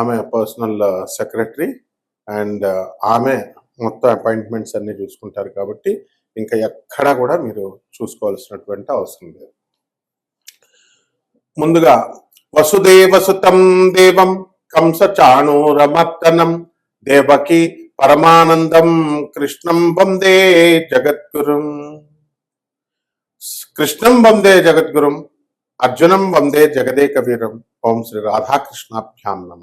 ఆమె personal secretary and ఆమె మొత్తం అపాయింట్మెంట్స్ అన్ని చూసుకుంటారు కాబట్టి ఇంకా ఎక్కడా కూడా మీరు చూసుకోవాల్సినటువంటి అవసరం లేదు. ముందుగా వసుదేవసుతం దేవం కంస చాణూరమర్దనం దేవకి పరమానందం కృష్ణం వందే జగద్గురుం. కృష్ణం వందే జగద్గురుం అర్జునం వందే జగదేక వీరం ఓం శ్రీ రాధాకృష్ణాభ్యాం నమ.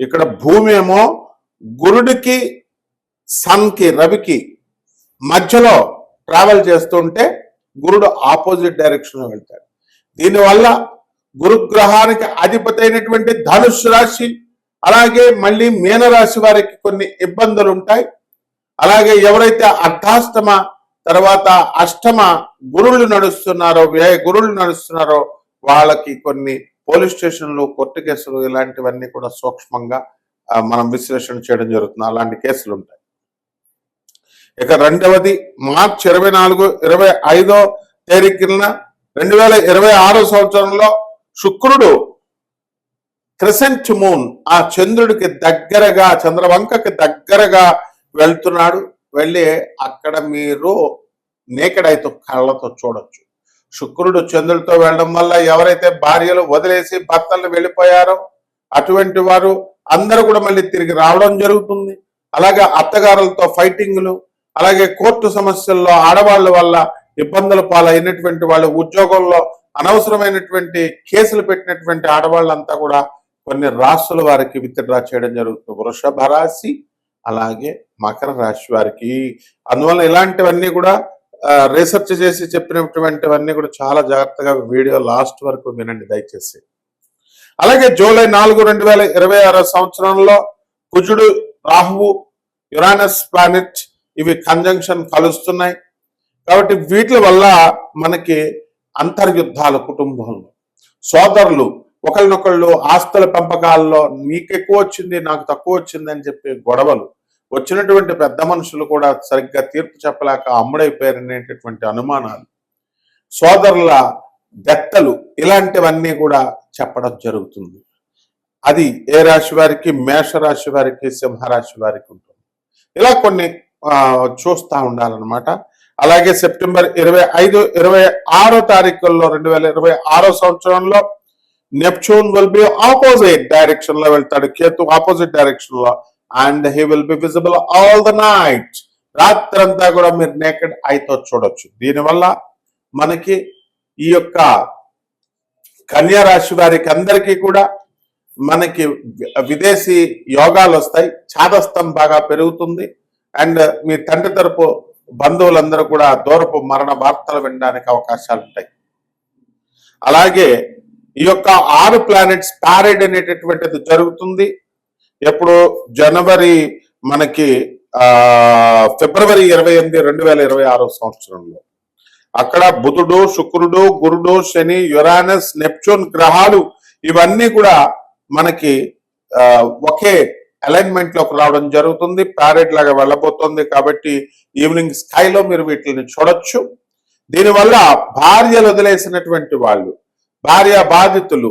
ఇక్కడ భూమి ఏమో గురుడికి సన్కి రవికి మధ్యలో ట్రావెల్ చేస్తుంటే గురుడు ఆపోజిట్ డైరెక్షన్లో వెళ్తాడు. దీనివల్ల గురుగ్రహానికి అధిపతి అయినటువంటి ధనుష్ రాశి అలాగే మళ్ళీ మీనరాశి వారికి కొన్ని ఇబ్బందులు ఉంటాయి. అలాగే ఎవరైతే అర్ధాష్టమ తర్వాత అష్టమ గురుళ్ళు నడుస్తున్నారో వ్యయ గురుళ్ళు నడుస్తున్నారో వాళ్ళకి కొన్ని పోలీస్ స్టేషన్లు కోర్టు కేసులు ఇలాంటివన్నీ కూడా సూక్ష్మంగా మనం విశ్లేషణ చేయడం జరుగుతుంది. అలాంటి కేసులు ఉంటాయి. ఇక రెండవది మార్చి ఇరవై నాలుగు ఇరవై ఐదో తేదీన రెండు వేల ఇరవై ఆరో సంవత్సరంలో శుక్రుడు క్రిసెంట్ మూన్ ఆ చంద్రుడికి దగ్గరగా చంద్రవంకకి దగ్గరగా వెళ్తున్నాడు. వెళ్ళి అక్కడ మీరు నేకడైతో కళ్ళతో చూడొచ్చు. శుక్రుడు చంద్రుడితో వెళ్ళడం వల్ల ఎవరైతే భార్యలు వదిలేసి భర్తలు వెళ్ళిపోయారో అటువంటి వారు అందరూ కూడా మళ్ళీ తిరిగి రావడం జరుగుతుంది. అలాగే అత్తగారులతో ఫైటింగ్లు అలాగే కోర్టు సమస్యల్లో ఆడవాళ్ళ వల్ల ఇబ్బందుల పాలైనటువంటి వాళ్ళు ఉద్యోగంలో అనవసరమైనటువంటి కేసులు పెట్టినటువంటి ఆడవాళ్ళంతా కూడా కొన్ని రాసుల వారికి విత్డ్రా చేయడం జరుగుతుంది. వృషభ రాశి అలాగే మకర రాశి వారికి. అందువల్ల ఇలాంటివన్నీ కూడా రీసెర్చ్ చేసి చెప్పినటువంటివన్నీ కూడా చాలా జాగ్రత్తగా వీడియో లాస్ట్ వరకు వినండి దయచేసి. అలాగే జూలై నాలుగు రెండు వేల ఇరవై ఆరో సంవత్సరంలో కుజుడు రాహువు యురానస్ ప్లానెట్ ఇవి కంజంక్షన్ కలుస్తున్నాయి. కాబట్టి వీటి వల్ల మనకి అంతర్యుద్ధాలు కుటుంబంలో సోదరులు ఒకరినొకళ్ళు ఆస్తుల పెంపకాల్లో నీకు ఎక్కువ వచ్చింది నాకు తక్కువ వచ్చింది అని చెప్పి గొడవలు వచ్చినటువంటి పెద్ద మనుషులు కూడా సరిగ్గా తీర్పు చెప్పలేక అమ్ముడైపోయారనేటటువంటి అనుమానాలు సోదరుల దెత్తలు ఇలాంటివన్నీ కూడా చెప్పడం జరుగుతుంది. అది ఏ రాశి వారికి? మేష రాశి వారికి సింహరాశి వారికి ఉంటుంది. ఇలా కొన్ని ఆ, చూస్తా ఉండాలన్నమాట. అలాగే సెప్టెంబర్ ఇరవై ఐదు ఇరవై ఆరో తారీఖుల్లో రెండు వేల ఇరవై ఆరో సంవత్సరంలో నెప్చూన్ విల్ బి ఆపోజిట్ డైరెక్షన్లో వెళ్తాడు. కేతు ఆపోజిట్ డైరెక్షన్లో and he will be visible all the night రాత్రంతా కూడా మీరు నేకెడ్ ఐతో చూడొచ్చు. దీనివల్ల మనకి ఈ యొక్క కన్యా రాశి వారికి అందరికీ కూడా మనకి విదేశీ యోగాలు వస్తాయి. చాదస్తం బాగా పెరుగుతుంది. అండ్ మీ తండ్రి తరపు బంధువులందరూ కూడా దూరపు మరణ వార్తలు వినడానికి అవకాశాలు ఉంటాయి. అలాగే ఈ యొక్క ఆరు ప్లానెట్స్ ప్యారెడ్ అనేటటువంటిది జరుగుతుంది. ఎప్పుడు జనవరి మనకి ఆ ఫిబ్రవరి ఇరవై ఎనిమిది రెండు వేల ఇరవై ఆరో సంవత్సరంలో. అక్కడ బుధుడు శుక్రుడు గురుడు శని యురానస్ నెప్చూన్ గ్రహాలు ఇవన్నీ కూడా మనకి ఒకే అలైన్మెంట్లోకి రావడం జరుగుతుంది. ప్యారెడ్ లాగా వెళ్ళబోతుంది కాబట్టి ఈవినింగ్ స్కైలో మీరు వీటిని చూడొచ్చు. దీనివల్ల భార్యలు వదిలేసినటువంటి వాళ్ళు భార్య బాధితులు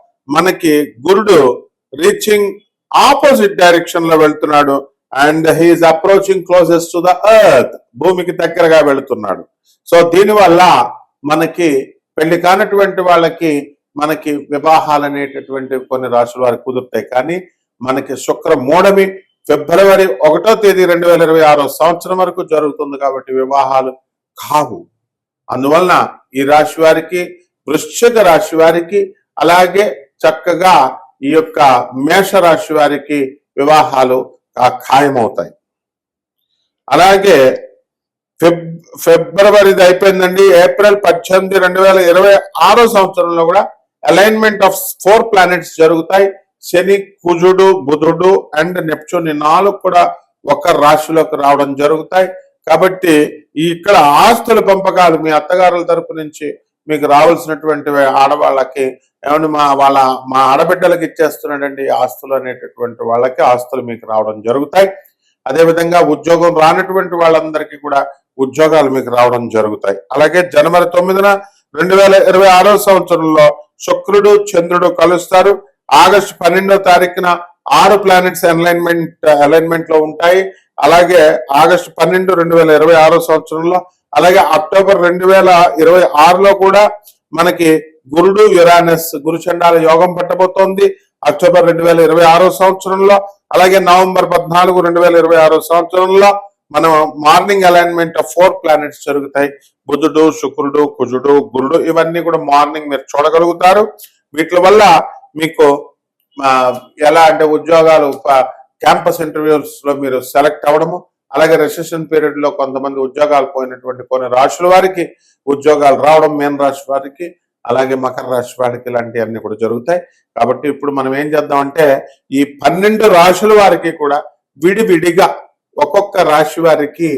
మనకి గురుడు రీచింగ్ ఆపోజిట్ డైరెక్షన్లో వెళ్తున్నాడు and he is approaching closest to the earth భూమికి దగ్గరగా వెళుతున్నాడు. సో దీనివల్ల మనకి పెళ్ళి కానటువంటి వాళ్ళకి మనకి వివాహాలు అనేటటువంటి కొన్ని రాశుల వారికి కుదురుతాయి. కానీ మనకి శుక్ర మూడమి ఫిబ్రవరి ఒకటో తేదీ రెండు వేల ఇరవై ఆరో సంవత్సరం వరకు జరుగుతుంది కాబట్టి వివాహాలు కావు. అందువలన ఈ రాశి వారికి వృశ్చిక రాశి వారికి అలాగే చక్కగా ఈ యొక్క మేష రాశి వారికి వివాహాలు ఖాయమవుతాయి. అలాగే ఫిబ్ ఫిబ్రవరిది అయిపోయిందండి. ఏప్రిల్ పద్దెనిమిది రెండు వేల ఇరవై ఆరో సంవత్సరంలో కూడా అలైన్మెంట్ ఆఫ్ ఫోర్ ప్లానెట్స్ జరుగుతాయి. శని కుజుడు బుధుడు అండ్ నెప్చూన్ ఈ నాలుగు కూడా ఒక రాశిలోకి రావడం జరుగుతాయి. కాబట్టి ఈ ఇక్కడ ఆస్తుల పంపకాలు మీ అత్తగారుల తరపు నుంచి మీకు రావాల్సినటువంటి ఆడవాళ్ళకి ఏమంటే మా వాళ్ళ మా ఆడబిడ్డలకి ఇచ్చేస్తున్నాడండి ఆస్తులు అనేటటువంటి వాళ్ళకి ఆస్తులు మీకు రావడం జరుగుతాయి. అదేవిధంగా ఉద్యోగం రానటువంటి వాళ్ళందరికీ కూడా ఉద్యోగాలు మీకు రావడం జరుగుతాయి. అలాగే జనవరి తొమ్మిదిన రెండు వేల ఇరవై ఆరో సంవత్సరంలో శుక్రుడు చంద్రుడు కలుస్తారు. ఆగస్టు పన్నెండో తారీఖున ఆరు ప్లానెట్స్ అలైన్మెంట్ అలైన్మెంట్లో ఉంటాయి. అలాగే ఆగస్టు పన్నెండు రెండు వేల ఇరవై ఆరో సంవత్సరంలో అలాగే అక్టోబర్ రెండు వేల ఇరవై ఆరులో కూడా మనకి గురుడు యురానస్ గురుచండాల యోగం పట్టబోతోంది. అక్టోబర్ రెండు వేల ఇరవై ఆరో సంవత్సరంలో అలాగే నవంబర్ పద్నాలుగు రెండు వేల ఇరవై ఆరో సంవత్సరంలో మనం morning alignment of four planets జరుగుతాయి. బుధుడు శుక్రుడు కుజుడు గురుడు ఇవన్నీ కూడా మార్నింగ్ మీరు చూడగలుగుతారు. వీటి వల్ల మీకు ఎలా అంటే ఉద్యోగాలు క్యాంపస్ ఇంటర్వ్యూస్లో మీరు సెలెక్ట్ అవ్వడము అలాగే రెసెషన్ పీరియడ్లో కొంతమంది ఉద్యోగాలు పోయినటువంటి కొన్ని రాశుల వారికి ఉద్యోగాలు రావడం మేన్ రాశి వారికి అలాగే మకర రాశి వారికి ఇలాంటివన్నీ కూడా జరుగుతాయి. కాబట్టి ఇప్పుడు మనం ఏం చేద్దామంటే ఈ పన్నెండు రాశుల వారికి కూడా విడివిడిగా ఒక్కొక్క రాశి వారికి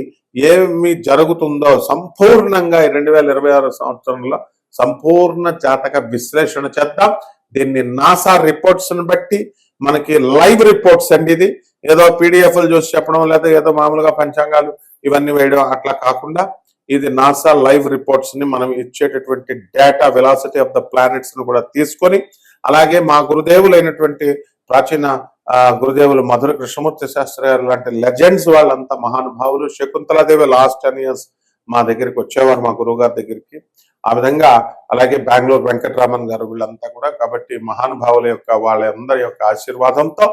ఏమి జరుగుతుందో సంపూర్ణంగా రెండు వేల ఇరవై ఆరు సంవత్సరంలో సంపూర్ణ జాతక విశ్లేషణ చేద్దాం. దీన్ని నాసా రిపోర్ట్స్ని బట్టి మనకి లైవ్ రిపోర్ట్స్ అండి ఇది. ఏదో పీడిఎఫ్లు చూసి చెప్పడం లేదా ఏదో మామూలుగా పంచాంగాలు ఇవన్నీ వేయడం అట్లా కాకుండా ఇది నాసా లైవ్ రిపోర్ట్స్ని మనం ఇచ్చేటటువంటి డేటా వెలాసిటీ ఆఫ్ ద ప్లానెట్స్ను కూడా తీసుకొని అలాగే మా గురుదేవులైనటువంటి ప్రాచీన ఆ, గురుదేవులు మధుర కృష్ణమూర్తి శాస్త్రి గారు లాంటి లెజెండ్స్ వాళ్ళంతా మహానుభావులు శకుంతలాదేవి లాస్ట్ టెన్ ఇయర్స్ మా దగ్గరికి వచ్చేవారు మా గురువు గారి దగ్గరికి. ఆ విధంగా అలాగే బెంగళూరు వెంకటరామన్ గారు వీళ్ళంతా కూడా కాబట్టి మహానుభావుల యొక్క వాళ్ళందరి యొక్క ఆశీర్వాదంతో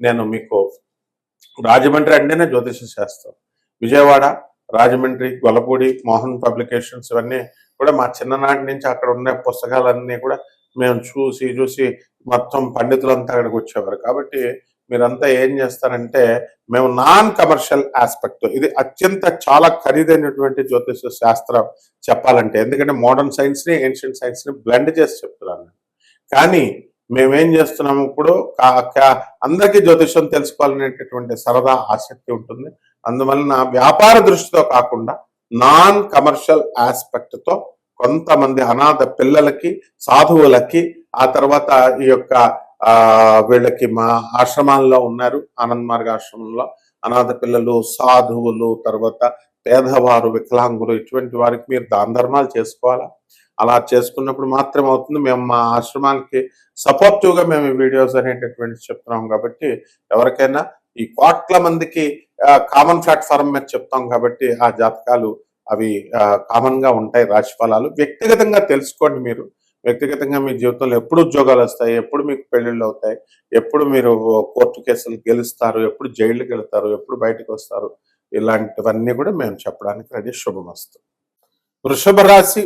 నేను మీకు రాజమండ్రి అంటేనే జ్యోతిష శాస్త్రం. విజయవాడ రాజమండ్రి గొల్లపూడి మోహన్ పబ్లికేషన్స్ ఇవన్నీ కూడా మా చిన్ననాటి నుంచి అక్కడ ఉన్న పుస్తకాలన్నీ కూడా మేము చూసి చూసి మొత్తం పండితులంతా అక్కడికి వచ్చేవారు. కాబట్టి మీరంతా ఏం చేస్తారంటే మేము నాన్ కమర్షియల్ ఆస్పెక్ట్ ఇది అత్యంత చాలా ఖరీదైనటువంటి జ్యోతిష శాస్త్రం చెప్పాలంటే. ఎందుకంటే మోడర్న్ సైన్స్ని ఏన్షియంట్ బ్లెండ్ చేసి చెప్తున్నాను కానీ మేమేం చేస్తున్నాము ఇప్పుడు? కా- అందరికీ జ్యోతిషం తెలుసుకోవాలనేటటువంటి సరదా ఆసక్తి ఉంటుంది. అందువలన వ్యాపార దృష్టితో కాకుండా నాన్ కమర్షియల్ ఆస్పెక్ట్తో కొంతమంది అనాథ పిల్లలకి సాధువులకి ఆ తర్వాత ఈ యొక్క వీళ్ళకి మా ఆశ్రమాల్లో ఉన్నారు ఆనంద్ మార్గ ఆశ్రమంలో. అనాథ పిల్లలు సాధువులు తర్వాత పేదవారు వికలాంగులు ఇటువంటి వారికి మీరు దాన ధర్మాలు చేసుకోవాలా? అలా చేసుకున్నప్పుడు మాత్రం అవుతుంది. మేము మా ఆశ్రమానికి సపోర్టివ్గా మేము ఈ వీడియోస్ అనేటటువంటి చెప్తున్నాం కాబట్టి ఎవరికైనా ఈ కోట్ల మందికి కామన్ ప్లాట్ఫారం మీద చెప్తాం కాబట్టి ఆ జాతకాలు అవి కామన్గా ఉంటాయి. రాశి ఫలాలు వ్యక్తిగతంగా తెలుసుకోండి మీరు. వ్యక్తిగతంగా మీ జీవితంలో ఎప్పుడు ఉద్యోగాలు వస్తాయి ఎప్పుడు మీకు పెళ్ళిళ్ళు అవుతాయి ఎప్పుడు మీరు కోర్టు కేసులు గెలుస్తారు ఎప్పుడు జైలుకి వెళ్తారు ఎప్పుడు బయటకు వస్తారు ఇలాంటివన్నీ కూడా మేము చెప్పడానికి రెడీ. శుభమస్తు. వృషభ రాశి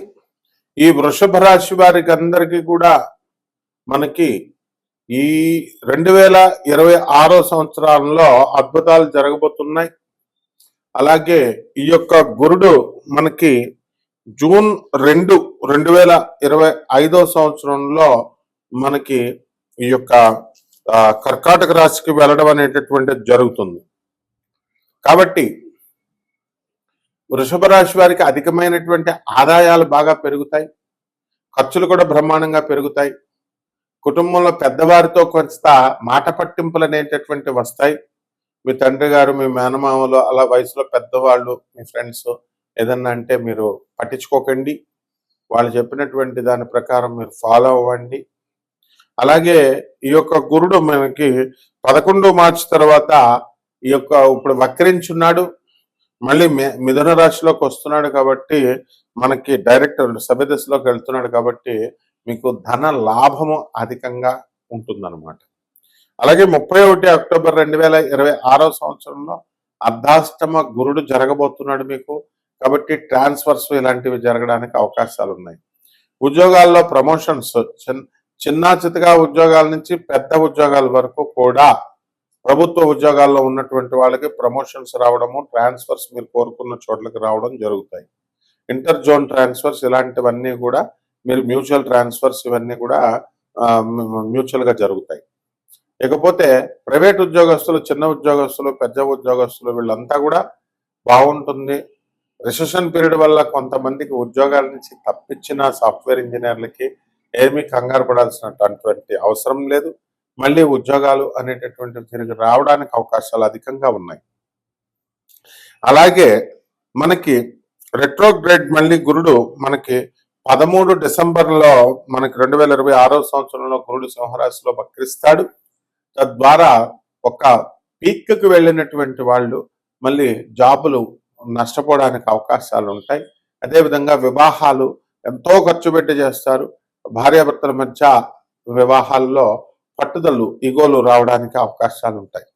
ఈ వృషభ రాశి వారికి అందరికీ కూడా మనకి ఈ రెండు వేల ఇరవై ఆరో సంవత్సరంలో అద్భుతాలు జరగబోతున్నాయి. అలాగే ఈ యొక్క గురుడు మనకి జూన్ రెండు రెండు వేల ఇరవై ఐదో సంవత్సరంలో మనకి ఈ యొక్క కర్కాటక రాశికి వెళ్ళడం అనేటటువంటిది జరుగుతుంది. కాబట్టి వృషభ రాశి వారికి అధికమైనటువంటి ఆదాయాలు బాగా పెరుగుతాయి. ఖర్చులు కూడా బ్రహ్మాండంగా పెరుగుతాయి. కుటుంబంలో పెద్దవారితో కొంత మాట పట్టింపులు అనేటటువంటి వస్తాయి. మీ తండ్రి గారు మీ మేనమామలు అలా వయసులో పెద్దవాళ్ళు మీ ఫ్రెండ్స్ ఏదన్నా అంటే మీరు పట్టించుకోకండి. వాళ్ళు చెప్పినటువంటి దాని ప్రకారం మీరు ఫాలో అవ్వండి. అలాగే ఈ యొక్క గురుడు మనకి పదకొండు మార్చి తర్వాత ఈ యొక్క ఇప్పుడు వక్రించున్నాడు. మళ్ళీ మిథున రాశిలోకి వస్తున్నాడు కాబట్టి మనకి డైరెక్ట్ సభ్యదశలోకి వెళ్తున్నాడు కాబట్టి మీకు ధన లాభము అధికంగా ఉంటుందన్నమాట. అలాగే ముప్పై ఒకటి అక్టోబర్ రెండు వేల ఇరవై ఆరో సంవత్సరంలో అర్ధాష్టమ గురుడు జరగబోతున్నాడు మీకు. కాబట్టి ట్రాన్స్ఫర్స్ ఇలాంటివి జరగడానికి అవకాశాలు ఉన్నాయి. ఉద్యోగాల్లో ప్రమోషన్స్ చిన్న చితగా ఉద్యోగాల నుంచి పెద్ద ఉద్యోగాల వరకు కూడా ప్రభుత్వ ఉద్యోగాల్లో ఉన్నటువంటి వాళ్ళకి ప్రమోషన్స్ రావడము ట్రాన్స్ఫర్స్ మీరు కోరుకున్న చోట్లకి రావడం జరుగుతాయి. ఇంటర్ జోన్ ట్రాన్స్ఫర్స్ ఇలాంటివన్నీ కూడా మీరు మ్యూచువల్ ట్రాన్స్ఫర్స్ ఇవన్నీ కూడా మ్యూచువల్గా జరుగుతాయి. ఇకపోతే ప్రైవేట్ ఉద్యోగస్తులు చిన్న ఉద్యోగస్తులు పెద్ద ఉద్యోగస్తులు వీళ్ళంతా కూడా బాగుంటుంది. రిసెషన్ పీరియడ్ వల్ల కొంతమందికి ఉద్యోగాల నుంచి తప్పించిన సాఫ్ట్వేర్ ఇంజనీర్లకి ఏమీ కంగారు పడాల్సినటువంటి అవసరం లేదు. మళ్ళీ ఉద్యోగాలు అనేటటువంటి తిరిగి రావడానికి అవకాశాలు అధికంగా ఉన్నాయి. అలాగే మనకి రెట్రోగ్రేడ్ మళ్ళీ గురుడు మనకి పదమూడు డిసెంబర్లో మనకి రెండు వేల ఇరవై ఆరో సంవత్సరంలో గురుడు సింహరాశిలో వక్రిస్తాడు. తద్వారా ఒక పీక్కి వెళ్ళినటువంటి వాళ్ళు మళ్ళీ జాబులు నష్టపోవడానికి అవకాశాలు ఉంటాయి. అదేవిధంగా వివాహాలు ఎంతో ఖర్చు పెట్టి చేస్తారు. భార్యాభర్తల మధ్య వివాహాల్లో పట్టుదలు ఇగోలు రావడానికి అవకాశాలు ఉంటాయి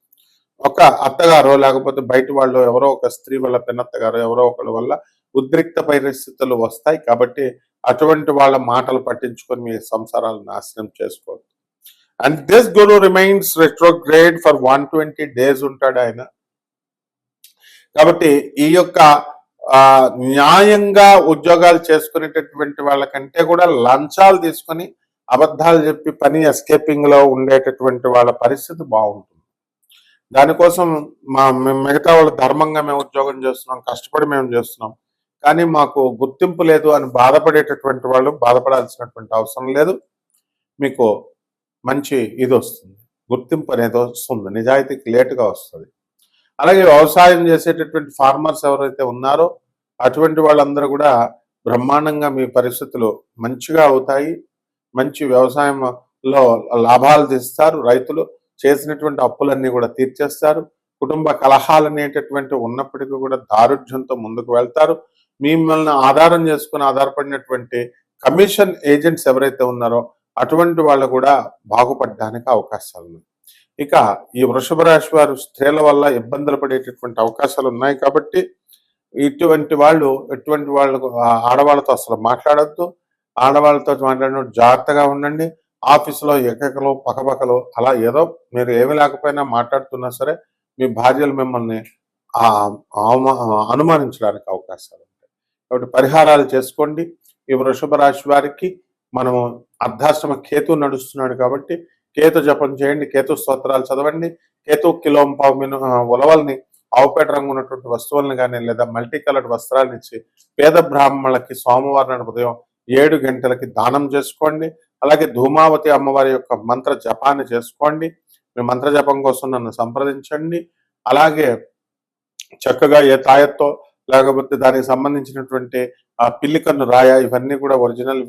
ఒక అత్తగారో లేకపోతే బయట వాళ్ళు ఎవరో ఒక స్త్రీ వల్ల పిన్నత్తగారో ఎవరో ఒకరి వల్ల ఉద్రిక్త పరిస్థితులు వస్తాయి కాబట్టి అటువంటి వాళ్ళ మాటలు పట్టించుకొని మీ సంసారాలు నాశనం చేసుకోవద్దు. And this Guru remains retrograde for one twenty days ఉంటాడు ఆయన. కాబట్టి ఈ యొక్క న్యాయంగా ఉద్యోగాలు చేసుకునేటటువంటి వాళ్ళకంటే కూడా లంచాలు తీసుకొని అబద్ధాలు చెప్పి పని ఎస్కేపింగ్లో ఉండేటటువంటి వాళ్ళ పరిస్థితి బాగుంటుంది. దానికోసం మా మేము మిగతా వాళ్ళు ధర్మంగా మేము ఉద్యోగం చేస్తున్నాం కష్టపడి మేము చేస్తున్నాం. కానీ మాకు గుర్తింపు లేదు అని బాధపడేటటువంటి వాళ్ళు బాధపడాల్సినటువంటి అవసరం లేదు. మీకు మంచి ఇది వస్తుంది. గుర్తింపు అనేది వస్తుంది. నిజాయితీకి లేటుగా వస్తుంది. అలాగే వ్యవసాయం చేసేటటువంటి ఫార్మర్స్ ఎవరైతే ఉన్నారో అటువంటి వాళ్ళందరూ కూడా బ్రహ్మాండంగా మీ పరిస్థితులు మంచిగా అవుతాయి. మంచి వ్యవసాయంలో లాభాలు తెస్తారు. రైతులు చేసినటువంటి అప్పులన్నీ కూడా తీర్చేస్తారు. కుటుంబ కలహాలు అనేటటువంటి ఉన్నప్పటికీ కూడా దారుఢ్యంతో ముందుకు వెళ్తారు. మిమ్మల్ని ఆధారం చేసుకుని ఆధారపడినటువంటి కమిషన్ ఏజెంట్స్ ఎవరైతే ఉన్నారో అటువంటి వాళ్ళు కూడా బాగుపడడానికి అవకాశాలు ఉన్నాయి. ఇక ఈ వృషభ రాశి వారు స్త్రీల వల్ల ఇబ్బందులు పడేటటువంటి అవకాశాలు ఉన్నాయి కాబట్టి ఇటువంటి వాళ్ళు ఎటువంటి వాళ్ళకు ఆడవాళ్ళతో అసలు మాట్లాడద్దు. ఆడవాళ్ళతో మాట్లాడినప్పుడు జాగ్రత్తగా ఉండండి. ఆఫీసులో ఎకకలు పకపకలు అలా ఏదో మీరు ఏమి లేకపోయినా మాట్లాడుతున్నా సరే మీ భార్యలు మిమ్మల్ని అవమా- అనుమానించడానికి అవకాశాలు ఉంటాయి. కాబట్టి పరిహారాలు చేసుకోండి. ఈ వృషభ రాశి వారికి మనము అర్ధాశ్రమ కేతు నడుస్తున్నాడు కాబట్టి కేతు జపం చేయండి కేతు స్తోత్రాలు చదవండి. కేతు కిలోం పావు మిను ఉలవల్ని ఆవుపేట రంగు ఉన్నటువంటి వస్తువులను కానీ లేదా మల్టీ కలర్డ్ వస్త్రాలను ఇచ్చి పేద బ్రాహ్మణులకి సోమవారం నాడు ఉదయం ఏడు గంటలకి దానం చేసుకోండి. అలాగే ధూమావతి అమ్మవారి యొక్క మంత్ర జపాన్ని చేసుకోండి. మీ మంత్ర జపం కోసం నన్ను సంప్రదించండి. అలాగే చక్కగా ఏ తాయత్తో లేకపోతే దానికి సంబంధించినటువంటి ఆ పిల్లికన్ను రాయ ఇవన్నీ కూడా ఒరిజినల్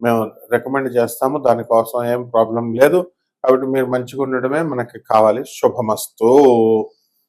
మేము రికమెండ్ చేస్తాము. దానికోసం ఏం ప్రాబ్లం లేదు. కాబట్టి మీరు మంచిగా ఉండడమే మనకి కావాలి. శుభమస్తు.